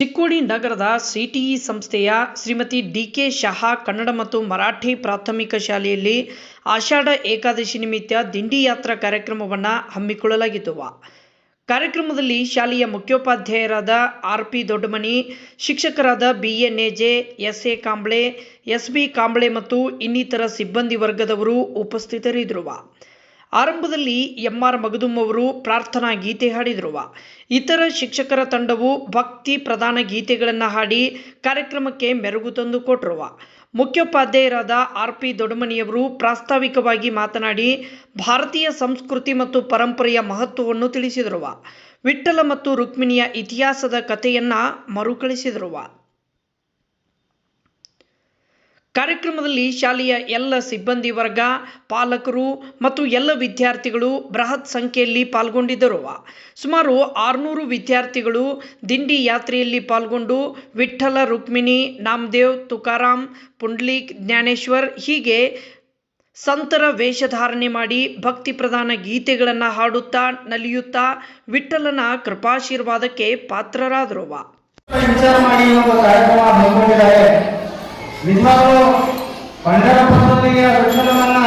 ಚಿಕ್ಕೋಡಿ ನಗರದ ಸಿಟಿಇ ಸಂಸ್ಥೆಯ Shrimati D K Shah Kannada ಮತ್ತು ಮರಾಠಿ ಪ್ರಾಥಮಿಕ ಶಾಲೆಯಲ್ಲಿ ಆಷಾಢ ಏಕಾದಶಿ ನಿಮಿತ್ತ ದಿಂಡಿ ಯಾತ್ರಾ ಕಾರ್ಯಕ್ರಮವನ್ನು ಹಮ್ಮಿಕೊಳ್ಳಲಾಗಿತ್ತು. ಕಾರ್ಯಕ್ರಮದಲ್ಲಿ ಶಾಲೆಯ ಮುಖ್ಯೋಪಾಧ್ಯಾಯರಾದ ಆರ್ ಪಿ ದೊಡ್ಡಮನಿ, ಶಿಕ್ಷಕರಾದ B A Neje S A Kamble S B Kamble ಮತ್ತು ಇನ್ನಿತರ ಸಿಬ್ಬಂದಿ ವರ್ಗದವರು ಉಪಸ್ಥಿತರಿದ್ದರು. ಆರಂಭದಲ್ಲಿ ಎಂ ಆರ್ ಮಗದುಂ ಅವರು ಪ್ರಾರ್ಥನಾ ಗೀತೆ ಹಾಡಿದರು ಇತರ ಶಿಕ್ಷಕರ ತಂಡವು ಭಕ್ತಿ ಪ್ರಧಾನ ಗೀತೆಗಳನ್ನು ಹಾಡಿ ಕಾರ್ಯಕ್ರಮಕ್ಕೆ ಮೆರುಗು ತಂದು ಕೊಟ್ಟರು ಮುಖ್ಯೋಪಾಧ್ಯಾಯರಾದ ಆರ್ ಪಿ ದೊಡ್ಡಮನಿಯವರು ಪ್ರಾಸ್ತಾವಿಕವಾಗಿ ಮಾತನಾಡಿ, ಭಾರತೀಯ ಸಂಸ್ಕೃತಿ ಮತ್ತು ಪರಂಪರೆಯ ಮಹತ್ವವನ್ನು ತಿಳಿಸಿದರು ವಿಠ್ಠಲ ಮತ್ತು ರುಕ್ಮಿಣಿಯ ಇತಿಹಾಸದ ಕಥೆಯನ್ನು ಮರುಕಳಿಸಿದರು ಕಾರ್ಯಕ್ರಮದಲ್ಲಿ ಶಾಲೆಯ ಎಲ್ಲ ಸಿಬ್ಬಂದಿ ವರ್ಗ, ಪಾಲಕರು ಮತ್ತು ಎಲ್ಲ ವಿದ್ಯಾರ್ಥಿಗಳು ಬೃಹತ್ ಸಂಖ್ಯೆಯಲ್ಲಿ ಪಾಲ್ಗೊಂಡಿದ್ದರು. ಸುಮಾರು ಆರುನೂರು ವಿದ್ಯಾರ್ಥಿಗಳು ದಿಂಡಿ ಯಾತ್ರೆಯಲ್ಲಿ ಪಾಲ್ಗೊಂಡು ವಿಠ್ಠಲ, ರುಕ್ಮಿಣಿ, ನಾಮದೇವ್, ತುಕಾರಾಮ್, ಪುಂಡ್ಲಿಕ್, ಜ್ಞಾನೇಶ್ವರ್ ಹೀಗೆ ಸಂತರ ವೇಷಧಾರಣೆ ಮಾಡಿ ಭಕ್ತಿ ಪ್ರಧಾನ ಗೀತೆಗಳನ್ನು ಹಾಡುತ್ತಾ ನಲಿಯುತ್ತಾ ವಿಠ್ಠಲನ ಕೃಪಾಶೀರ್ವಾದಕ್ಕೆ ಪಾತ್ರರಾದರು. ನಿಜವಾಗ್ಲೂ ಪಂಡರಪುರದೊಂದಿಗೆ ವೃಕ್ಷಣವನ್ನ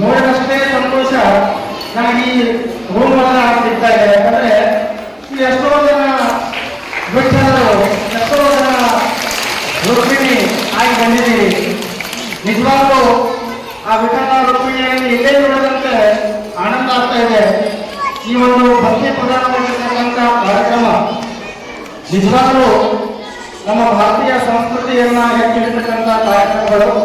ನೋಡಿದಷ್ಟೇ ಸಂತೋಷ ನನಗೆ ಈ ರೂಮ್ ಒಳಗೆ ಆಗ್ತಿರ್ತಾ ಇದೆ ಯಾಕಂದ್ರೆ ಎಷ್ಟೋ ಜನ ವೃಕ್ಷಣರು ಎಷ್ಟೋ ಜನ ರುಕ್ಮಿಣಿ ಆಗಿ ಬಂದಿದ್ದೀರಿ. ನಿಜವಾಗ್ಲೂ ಆ ವಿಠಲ ರುಕ್ಮಿಣಿಯನ್ನು ಇಲ್ಲೇ ನೋಡಿದಂತೆ ಆನಂದ ಆಗ್ತಾ ಇದೆ. ಈ ಒಂದು ಭಕ್ತಿ ಪ್ರಧಾನವಾಗಿರ್ತಕ್ಕಂಥ ಕಾರ್ಯಕ್ರಮ. ನಿಜವಾಗ್ಲೂ ನಮ್ಮ ಭಾರತೀಯ ಸಂಸ್ಕೃತಿಯನ್ನ ಎತ್ತಿರ್ತಕ್ಕಂಥ ಕಾರ್ಯಕ್ರಮಗಳು.